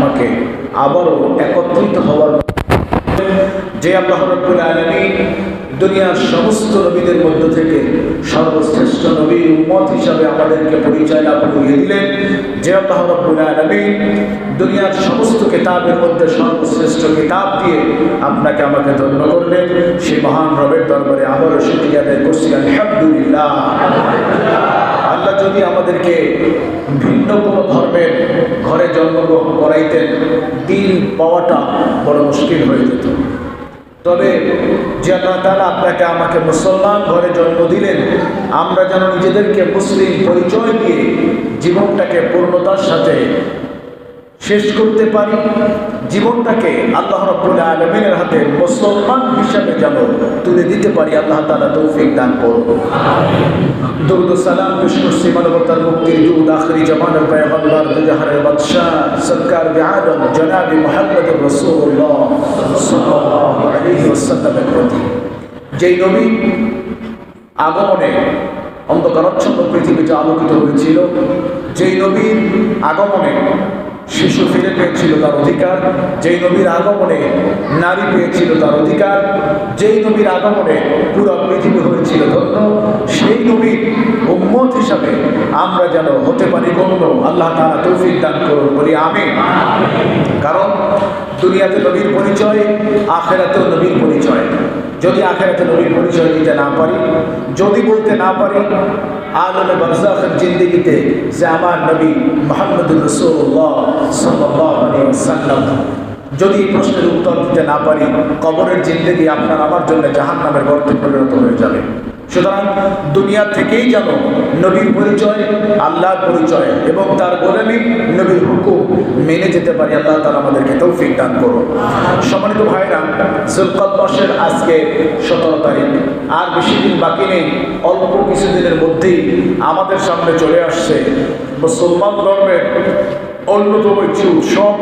আমাকে আবারও একত্রিত হওয়ার যে আল্লাহ রব্বুল আলমী দুনিয়ার সমস্ত নবীদের মধ্য থেকে সর্বশ্রেষ্ঠ নবীর উম্মত হিসাবে আমাদেরকে পরিচয় লাভ করিয়ে দিলেন। যে আল্লাহ রব্বুল আলমী দুনিয়ার সমস্ত কিতাবের মধ্যে সর্বশ্রেষ্ঠ কিতাব দিয়ে আপনাকে আমাকে ধন্য করলেন। সেই মহান রবের দরবারে আবারও শুক্রিয়া আদায় করছি। আলহামদুলিল্লাহ। যদি আমাদেরকে ভিন্ন কোনো ধর্মের ঘরে জন্মগ্রহণ করাইতেন দিন পাওয়াটা বড় মুশকিল হয়ে যেত। তবে যে আল্লাহ তালা আপনাকে আমাকে মুসলমান ঘরে জন্ম দিলেন, আমরা যেন নিজেদেরকে মুসলিম পরিচয় দিয়ে জীবনটাকে পূর্ণতার সাথে শেষ করতে পারি, জীবনটাকে আল্লাহ রব্বুল আলমিনের হাতে মুসলমান হিসাবে যেন তুলে দিতে পারি, আল্লাহ তালা তৌফিক দান করব দরুদ সালাম বিষ্ণু সীমানবতার মুক্তির যুগ আখরি জামানের পয়গম্বর দুজাহানের বাদশাহ সরকার বিআদম জনাবি মুহাম্মদ রাসূলুল্লাহ সাল্লাল্লাহু আলাইহি ওয়াসাল্লামের প্রতি। যেই নবী আগমনে অন্ধকারচ্ছন্ন পৃথিবীতে আলোকিত হয়েছিল, যেই নবীর আগমনে শিশু ফিরে পেয়েছিল তার অধিকার, যেই নবীর আগমনে নারী পেয়েছিল তার অধিকার, যেই নবীর আগমনে পুরো পৃথিবী হয়েছিল ধন্য, সেই নবীর উম্মত হিসাবে আমরা যেন হতে পারি গণ্য। আল্লাহ তারা তৌফিক দান করুন, বলি আমি কারণ দুনিয়াতে নবীর পরিচয়, আখেরাতেও নবীর পরিচয়। যদি আখেরাতে নবীর পরিচয় দিতে না পারি, যদি বলতে না পারি, আলমে বারজাখের জিন্দিগিতে যে আমার নবী মোহাম্মদুর রসুল্লাহ যদি এই প্রশ্নের উত্তর দিতে না পারি, কবরের জিন্দিগি আপনার আমার জন্য জাহান নামের গর্তে পরিণত হয়ে যাবে। সুতরাং দুনিয়া থেকেই যেন নবীর পরিচয়, আল্লাহর পরিচয় এবং তার গোলামি নবীর হুকুম মেনে যেতে পারি, আল্লাহ তারা আমাদেরকে তৌফিক দান করুন। সম্মানিত ভাইরা জুলকত মাসের আজকে সতেরো তারিখ। আর বেশি দিন বাকি নেই, অল্প কিছুদিনের মধ্যেই আমাদের সামনে চলে আসছে মুসলমান ধর্মের অন্যতম একটি উৎসব।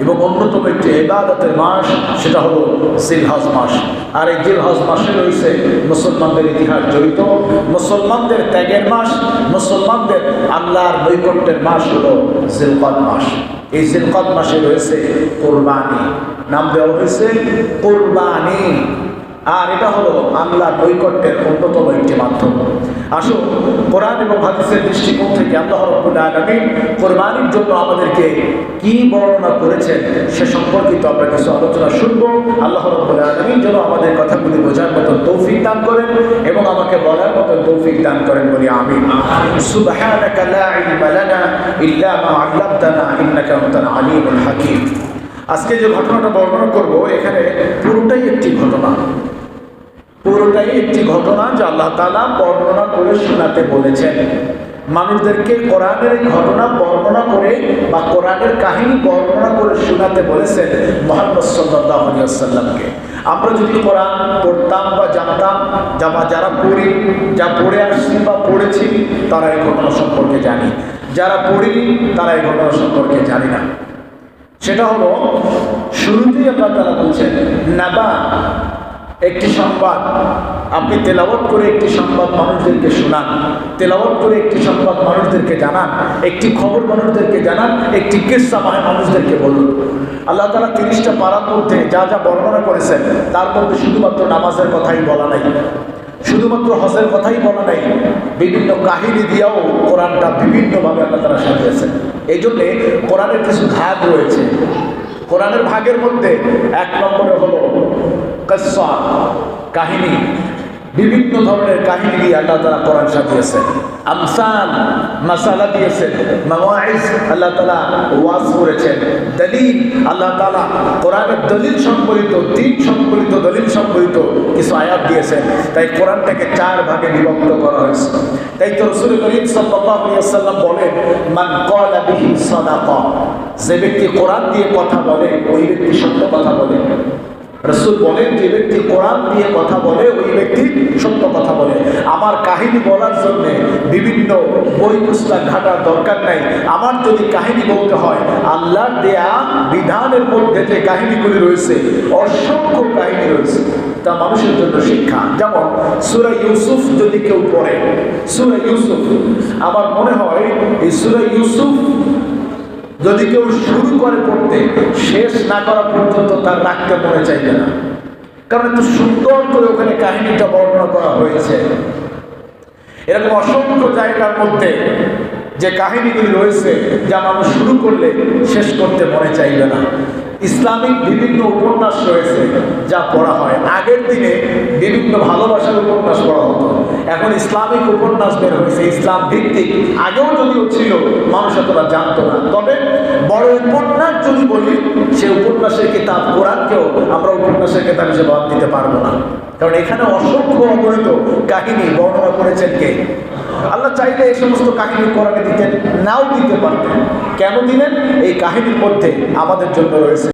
এবং অন্যতম একটি এবাদতের মাস, সেটা হলো সিলহাজ মাস। আর এই জিলহাজ মাসে রয়েছে মুসলমানদের ইতিহাস জড়িত। মুসলমানদের ত্যাগের মাস, মুসলমানদের আল্লাহর নৈকট্যের মাস হলো জিলকদ মাস। এই জিলকদ মাসে রয়েছে কোরবানি। নাম দেওয়া হয়েছে কোরবানি। আর এটা হলো আল্লাহ নৈকট্যের অন্যতম একটি মাধ্যম। আসুন, কোরআন এবং হাদিসের দৃষ্টিকোণ থেকে আল্লাহ রব্বুল কোরবানির জন্য আমাদেরকে কি বর্ণনা করেছেন সে সম্পর্কিত আমরা কিছু আলোচনা শুনব। আল্লাহ রব্বুল আলামিন যেন আমাদের কথাগুলি বোঝার মতো তৌফিক দান করেন এবং আমাকে বলার মতো তৌফিক দান করেন বলি আমি আজকে যে ঘটনাটা বর্ণনা করব, এখানে পুরোটাই পুরোটাই একটি ঘটনা যে আল্লাহ তালা বর্ণনা করে শোনাতে বলেছেন। মানুষদেরকে কোরআনের ঘটনা বর্ণনা করে বা কোরআনের কাহিনী বর্ণনা করে শোনাতে বলেছেন মোহাম্মদ সাল্লাহামকে আমরা যদি কোরআন পড়তাম বা জানতাম, যা বা যারা পড়ি, যা পড়ে আসছি বা পড়েছি, তারা এই ঘটনা সম্পর্কে জানি। যারা পড়িনি, তারা এই ঘটনা সম্পর্কে জানি না। সেটা হলো, শুরুতেই আল্লাহ তারা বলছেন, নাবা একটি সংবাদ। আপনি তেলাওয়াত করে একটি সংবাদ মানুষদেরকে শোনান। তেলাওয়াত করে একটি সংবাদ মানুষদেরকে জানান। একটি খবর মানুষদেরকে জানান। একটি কেসা মাহে মানুষদেরকে বলুন। আল্লাহ তালা তিরিশটা পাড়ার মধ্যে যা যা বর্ণনা করেছেন, তার মধ্যে শুধুমাত্র নামাজের কথাই বলা নাই। শুধুমাত্র হজের কথাই বলা নাই। বিভিন্ন কাহিনী দিয়েও কোরআনটা বিভিন্নভাবে আল্লাহ তারা সাজিয়েছেন। এই জন্যে কোরআনের কিছু ভাগ রয়েছে। কোরআনের ভাগের মধ্যে এক নম্বরে হলো কাহিনী। বিভিন্ন ধরনের কাহিনী দিয়ে আল্লাহ তালা কোরআন সাজিয়েছেন। আমসান মাসালা দিয়েছেন মাওয়াইজ আল্লাহ তালা ওয়াজ করেছেন। দলিল আল্লাহ তালা কোরআনের দলিল সম্বলিত দিন সম্বলিত দলিল সম্বলিত কিছু আয়াত দিয়েছেন। তাই কোরআনটাকে চার ভাগে বিভক্ত করা হয়েছে। তাই তো রসুল করিম সাল্লাম বলেন, মান কলা বিহি সাদাকা। যে ব্যক্তি কোরআন দিয়ে কথা বলে, ওই ব্যক্তি সত্য কথা বলে। রসুল বলেন যে ব্যক্তি কোরআন দিয়ে কথা বলে, ওই ব্যক্তি সত্য কথা বলে। আমার কাহিনী বলার জন্য বিভিন্ন বই পুস্তক ঘাটার দরকার নাই। আমার যদি কাহিনী বলতে হয়, আল্লাহর দেয়া বিধানের মধ্যে যে কাহিনীগুলি রয়েছে, অসংখ্য কাহিনী রয়েছে, তা মানুষের জন্য শিক্ষা। যেমন, সুরা ইউসুফ যদি কেউ পড়ে, সুরা ইউসুফ, আমার মনে হয় এই সুরা ইউসুফ যদি কেউ শুরু করে পড়তে শেষ না করা পর্যন্ত তার রাখতে মনে চাইবে না। কারণ একটু সুন্দর করে ওখানে কাহিনীটা বর্ণনা করা হয়েছে। এরকম অসংখ্য জায়গার মধ্যে যে কাহিনীগুলি রয়েছে, যা মানুষ শুরু করলে শেষ করতে মনে চাইবে না। ইসলামিক বিভিন্ন উপন্যাস রয়েছে যা পড়া হয়। আগের দিনে বিভিন্ন ভালোবাসার উপন্যাস পড়া হতো। এখন ইসলামিক উপন্যাস বের হয়েছে। ইসলাম ভিত্তিক। আগেও যদিও ছিল, মানুষ এতটা জানতো না। তবে বড় উপন্যাস যদি বলি, সে উপন্যাসের কিতাব কোরআনকেও আমরা উপন্যাসের কিতাব হিসেবে বাদ দিতে পারব না। কারণ এখানে অসংখ্য অগণিত কাহিনী বর্ণনা করেছেন কে? আল্লাহ চাইলে এই সমস্ত কাহিনী কোরআনে দিতেন, নাও দিতে পারতেন। কেন দিলেন? এই কাহিনীর মধ্যে আমাদের জন্য রয়েছে।